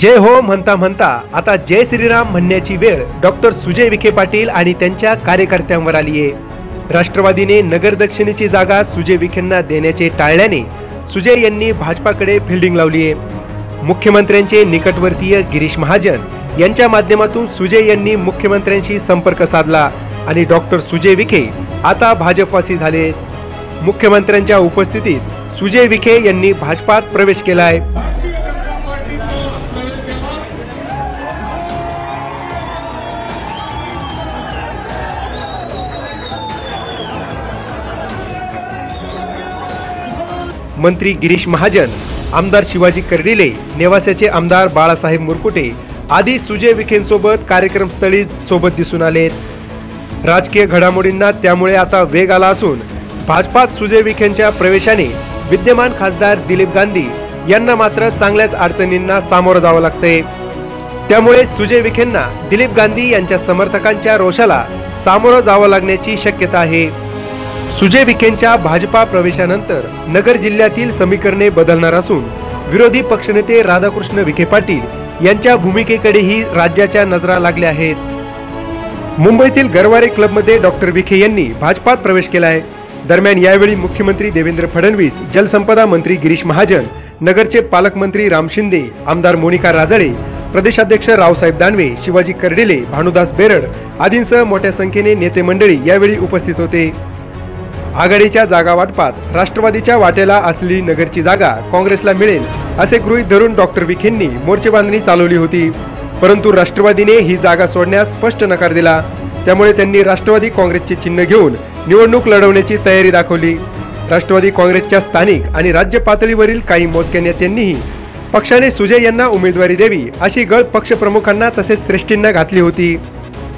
जय हो म्हणता म्हणता आता जय श्रीराम म्हणण्याची वेळ. डॉक्टर सुजय विखे पाटील आणि त्यांच्या कार्यकर्त्यांवर आली आहे. राष्ट्रवादीने नगर दक्षिणेची जागा सुजय विखेंना देण्याचे टाळल्याने सुजय यांनी भाजपाकडे फिल्डिंग लावली आहे. मुख्यमंत्र्यांचे निकटवर्तीय गिरीश महाजन यांच्या माध्यमातून सुजय यांनी मुख्यमंत्र्यांशी संपर्क साधला आणि डॉक्टर सुजय विखे आता भाजपवासी झाले. मुख्यमंत्र्यांच्या उपस्थितीत सुजय विखे यांनी भाजपात प्रवेश केलाय. मंत्री गिरीश महाजन आमदार शिवाजी कर्डिले नेवास्याचे आमदार बाळासाहेब मुरकुटे आदी सुजय विखेंसोबत कार्यक्रमस्थळी सोबत दिसून आलेत राजकीय घडामोडींना त्यामुळे आता वेग आला असून भाजपात सुजय विखेंच्या प्रवेशाने विद्यमान खासदार दिलीप गांधी यांना मात्र चांगल्याच अडचणींना सामोरं जावं लागतंय. त्यामुळे सुजय विखेंना दिलीप गांधी यांच्या समर्थकांच्या रोषाला सामोरं जावं लागण्याची शक्यता आहे. सुजय विखेंच्या भाजपा प्रवेशानंतर नगर जिल्ह्यातील समीकरणे बदलणार असून विरोधी पक्षनेते राधाकृष्ण विखे पाटील यांच्या भूमिकेकडेही राज्याच्या नजरा लागल्या आहेत. मुंबईतील गरवारे क्लबमध्ये डॉक्टर विखे यांनी भाजपात प्रवेश केला आहे दरम्यान यावेळी मुख्यमंत्री देवेंद्र फडणवीस जलसंपदा मंत्री गिरीश महाजन नगरचे पालकमंत्री राम शिंदे आमदार मोनिका राजळे प्रदेशाध्यक्ष रावसाहेब दानवे शिवाजी कर्डिले भानुदास बेरड आदींसह मोठ्या संख्येने नेते मंडळी यावेळी उपस्थित होते. आघाडीच्या जागा वाटपात राष्ट्रवादीच्या वाटेला असलेली नगरची जागा काँग्रेसला मिळेल असे गृहीत धरून डॉक्टर विखेंनी मोर्चेबांधणी चालवली होती. परंतु राष्ट्रवादीने ही जागा सोडण्यास स्पष्ट नकार दिला. त्यामुळे त्यांनी राष्ट्रवादी काँग्रेसचे चिन्ह घेऊन निवडणूक लढवण्याची तयारी दाखवली. राष्ट्रवादी काँग्रेसच्या स्थानिक आणि राज्य पातळीवरील काही मोजक्या नेत्यांनीही पक्षाने सुजय यांना उमेदवारी द्यावी अशी गळ पक्षप्रमुखांना तसेच श्रेष्ठींना घातली होती.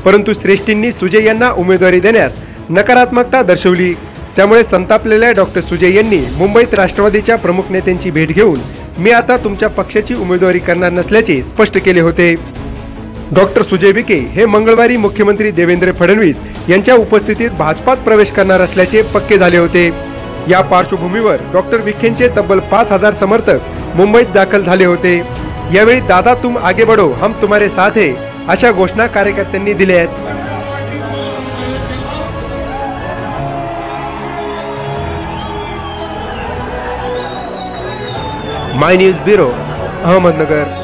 परंतु श्रेष्ठींनी सुजय यांना उमेदवारी देण्यास नकारात्मकता दर्शवली. त्यामुळे संतापलेल्या डॉक्टर सुजय यांनी मुंबईत राष्ट्रवादीच्या प्रमुख नेत्यांची भेट घेऊन मी आता तुमच्या पक्षाची उमेदवारी करणार नसल्याचे स्पष्ट केले होते. डॉक्टर सुजय विखे हे मंगळवारी मुख्यमंत्री देवेंद्र फडणवीस यांच्या उपस्थितीत भाजपात प्रवेश करणार असल्याचे पक्के झाले होते. या पार्श्वभूमीवर डॉक्टर विखेंचे तब्बल पाच हजार समर्थक मुंबईत दाखल झाले होते. यावेळी दादा तुम आगे बढो हम तुम्हारे साथ है अशा घोषणा कार्यकर्त्यांनी दिल्या आहेत. माय न्यूज ब्युरो अहमदनगर